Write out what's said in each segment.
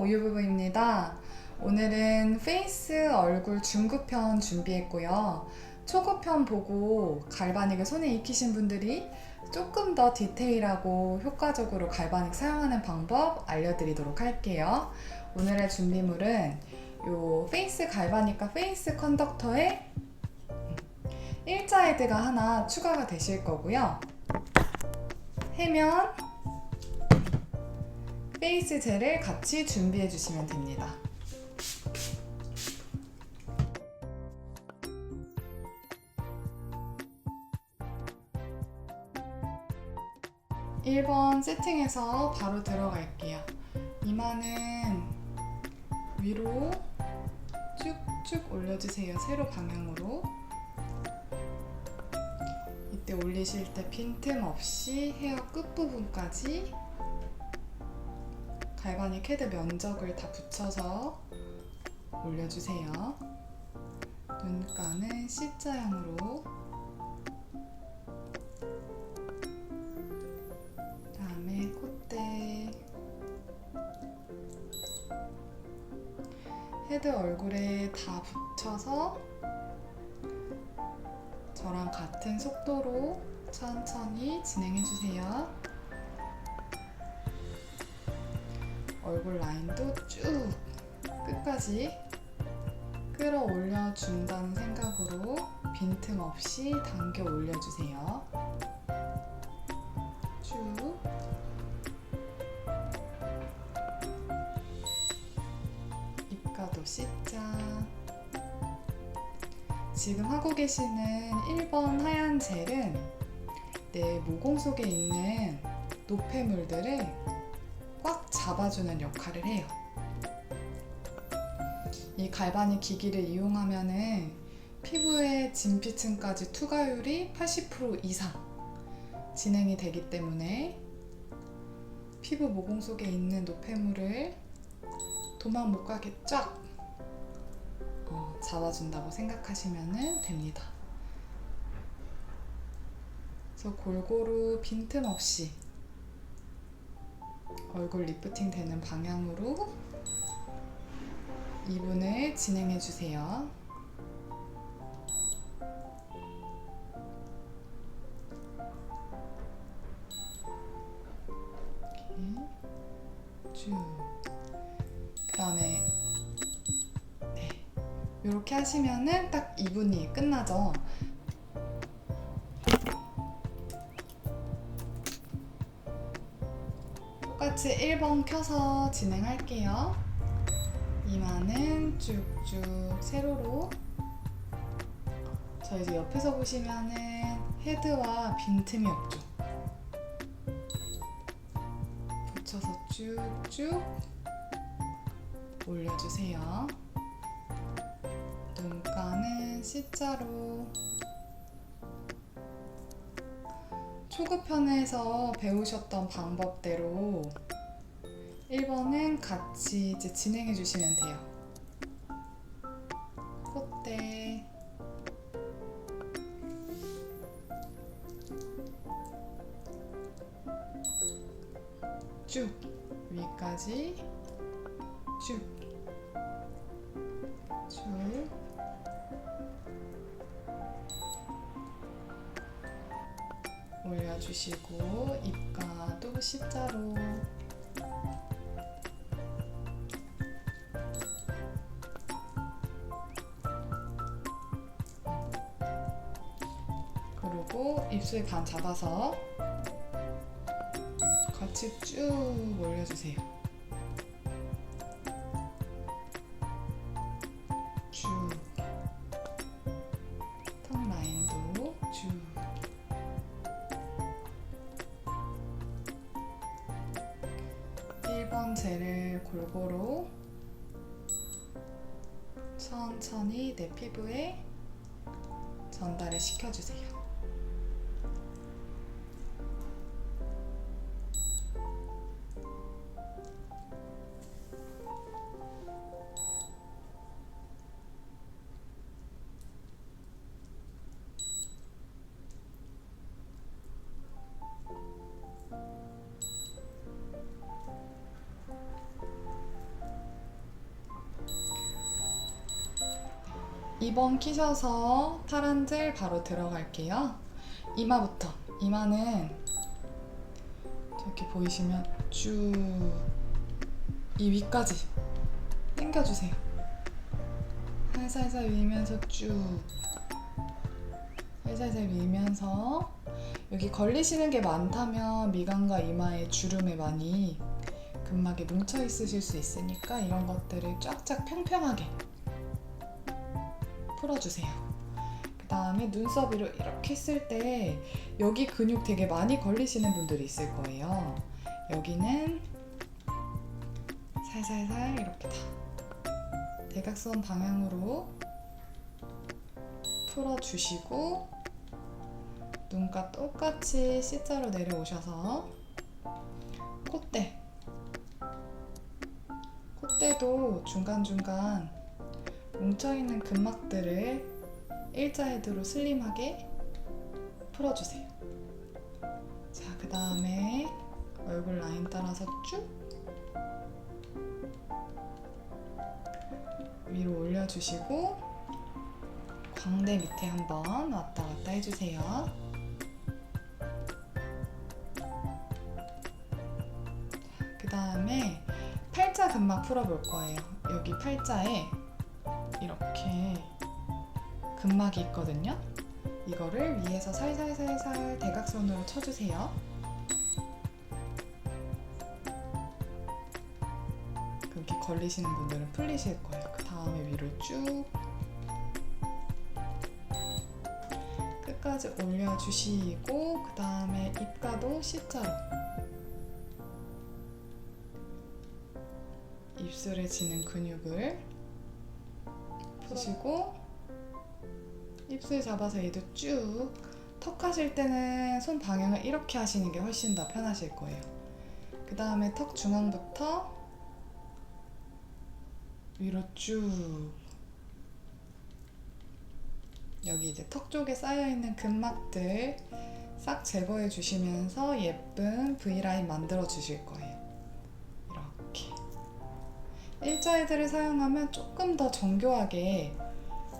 오유부부입니다. 오늘은 페이스 얼굴 중급편 준비했고요. 초급편 보고 갈바닉을 손에 익히신 분들이 조금 더 디테일하고 효과적으로 갈바닉 사용하는 방법 알려드리도록 할게요. 오늘의 준비물은 요 페이스 갈바닉과 페이스 컨덕터에 일자 헤드가 하나 추가가 되실 거고요. 해면, 페이스 젤을 같이 준비해 주시면 됩니다. 일 번 세팅해서 바로 들어갈게요. 이마는 위로 쭉쭉 올려주세요. 세로 방향으로. 이때 올리실 때 빈틈 없이 헤어 끝부분까지 갈바닉 헤드 면적을 다 붙여서 올려주세요. 눈가는 C자형으로 다음에 콧대 헤드 얼굴에 다 붙여서 저랑 같은 속도로 천천히 진행해주세요. 얼굴 라인도 쭉 끝까지 끌어올려 준다는 생각으로 빈틈 없이 당겨 올려주세요. 쭉. 입가도 C자. 지금 하고 계시는 1번 하얀 젤은 내 모공 속에 있는 노폐물들을 꽉 잡아주는 역할을 해요. 이 갈바닉 기기를 이용하면은 피부의 진피층까지 투과율이 80% 이상 진행이 되기 때문에 피부 모공 속에 있는 노폐물을 도망 못 가게 쫙 어, 잡아준다고 생각하시면 됩니다. 그래서 골고루 빈틈 없이 얼굴 리프팅 되는 방향으로 2분을 진행해 주세요. 이렇게 네. 하시면은 딱 2분이 끝나죠. 같이 1번 켜서 진행할게요. 이마는 쭉쭉 세로로. 저 이제 옆에서 보시면은 헤드와 빈틈이 없죠. 붙여서 쭉쭉 올려주세요. 눈가는 C자로 초급편에서 배우셨던 방법대로 1번은 같이 이제 진행해 주시면 돼요. 콧대 쭉 위까지 쭉 쭉. 올려주시고 입가도 C자로 입술 반 잡아서 같이 쭉 올려주세요. 쭉. 턱 라인도 쭉. 일번 젤을 골고루 천천히 내 피부에 전달을 시켜주세요. 2번 키셔서 파란 젤 바로 들어갈게요. 이마부터. 이마는 저렇게 보이시면 쭉 이 위까지 당겨주세요. 살살살 밀면서 쭉 살살살 밀면서 여기 걸리시는 게 많다면 미간과 이마에 주름에 많이 근막에 뭉쳐 있으실 수 있으니까 이런 것들을 쫙쫙 평평하게 풀어주세요. 그 다음에 눈썹 위로 이렇게 쓸때 여기 근육 되게 많이 걸리시는 분들이 있을 거예요. 여기는 살살살 이렇게 다 대각선 방향으로 풀어주시고 눈가 똑같이 C자로 내려오셔서 콧대 콧대도 중간중간 뭉쳐있는 근막들을 일자 헤드로 슬림하게 풀어주세요. 자, 그 다음에 얼굴 라인 따라서 쭉 위로 올려주시고 광대 밑에 한번 왔다 갔다 해주세요. 그 다음에 팔자 근막 풀어볼 거예요. 여기 팔자에 이렇게 근막이 있거든요. 이거를 위에서 살살살살 대각선으로 쳐주세요. 그렇게 걸리시는 분들은 풀리실 거예요. 그 다음에 위로 쭉 끝까지 올려주시고 그 다음에 입가도 C자로 입술에 지는 근육을 푸시고 입술 잡아서 얘도 쭉 턱 하실 때는 손 방향을 이렇게 하시는 게 훨씬 더 편하실 거예요. 그 다음에 턱 중앙부터 위로 쭉 여기 이제 턱 쪽에 쌓여 있는 근막들 싹 제거해 주시면서 예쁜 V 라인 만들어 주실 거예요. 이렇게 일자 헤드를 사용하면 조금 더 정교하게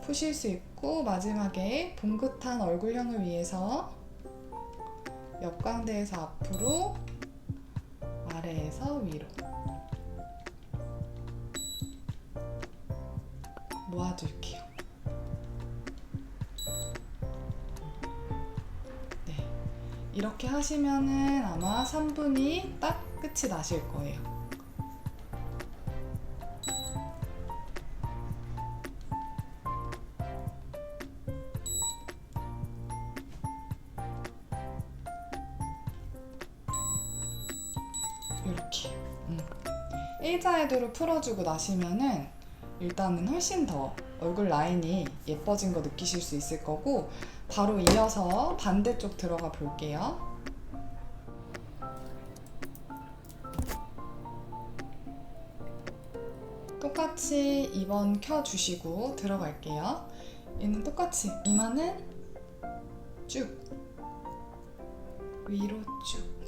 푸실 수 있고 마지막에 봉긋한 얼굴형을 위해서 옆광대에서 앞으로 아래에서 위로 모아둘게요. 네. 이렇게 하시면은 아마 3분이 딱 끝이 나실 거예요. 헤드로 풀어주고 나시면은 일단은 훨씬 더 얼굴 라인이 예뻐진 거 느끼실 수 있을 거고 바로 이어서 반대쪽 들어가 볼게요. 똑같이 2번 켜주시고 들어갈게요. 얘는 똑같이 이마는 쭉 위로 쭉 쭉.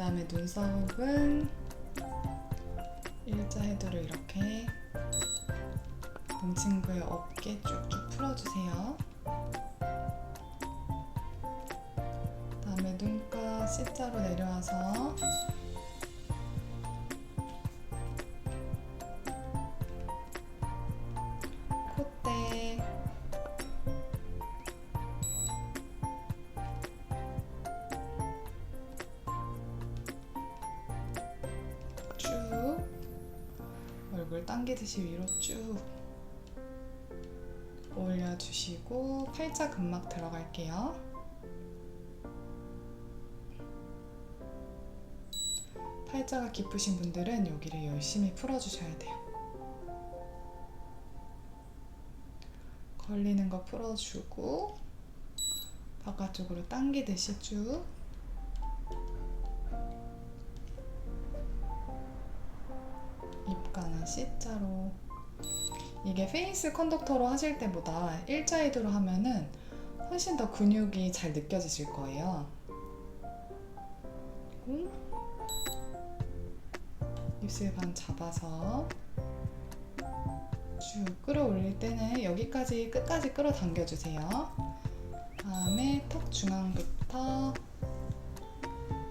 다음에 눈썹은 일자 헤드로 이렇게 눈친구의 어깨 쭉쭉 풀어주세요. 다음에 눈가 C자로 내려와서 당기듯이 위로 쭉 올려주시고 팔자 근막 들어갈게요. 팔자가 깊으신 분들은 여기를 열심히 풀어주셔야 돼요. 걸리는 거 풀어주고 바깥쪽으로 당기듯이 쭉 입가는 C자로 이게 페이스 컨덕터로 하실 때보다 일자 헤드로 하면은 훨씬 더 근육이 잘 느껴지실 거예요. 입술 반 잡아서 쭉 끌어올릴 때는 여기까지 끝까지 끌어당겨 주세요. 다음에 턱 중앙부터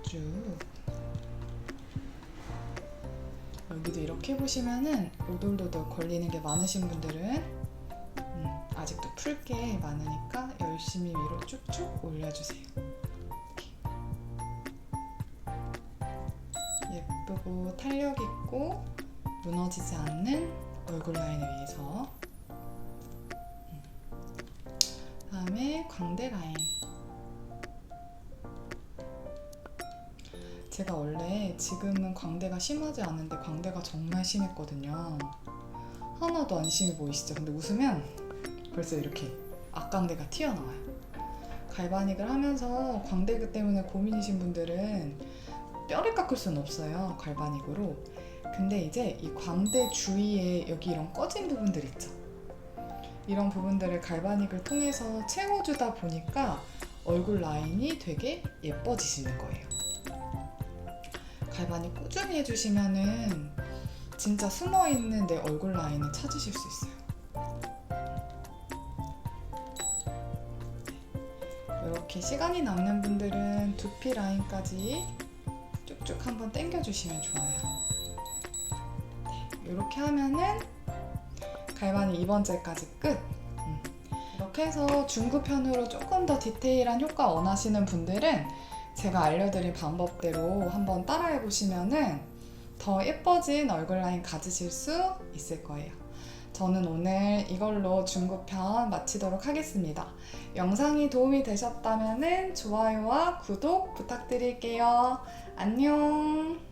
쭉 여기도 이렇게 해보시면은 오돌도돌 걸리는 게 많으신 분들은 음, 아직도 풀 게 많으니까 열심히 위로 쭉쭉 올려주세요. 예쁘고 탄력 있고 무너지지 않는 얼굴 라인을 위해서 음. 다음에 광대 라인 제가 원래 지금은 광대가 심하지 않은데 광대가 정말 심했거든요 하나도 안 심해 보이시죠? 근데 웃으면 벌써 이렇게 앞광대가 튀어나와요 갈바닉을 하면서 광대 때문에 고민이신 분들은 뼈를 깎을 수는 없어요 갈바닉으로 근데 이제 이 광대 주위에 여기 이런 꺼진 부분들 있죠. 이런 부분들을 갈바닉을 통해서 채워주다 보니까 얼굴 라인이 되게 예뻐지시는 거예요. 갈바닉 꾸준히 해주시면은 진짜 숨어 있는 내 얼굴 라인을 찾으실 수 있어요. 이렇게 시간이 남는 분들은 두피 라인까지 쭉쭉 한번 당겨주시면 좋아요. 이렇게 하면은 갈바닉 2번째까지 끝. 음. 이렇게 해서 중급편으로 조금 더 디테일한 효과 원하시는 분들은 제가 알려드린 방법대로 한번 따라해 보시면은 더 예뻐진 얼굴 라인 가지실 수 있을 거예요. 저는 오늘 이걸로 중급편 마치도록 하겠습니다. 영상이 도움이 되셨다면 좋아요와 구독 부탁드릴게요. 안녕!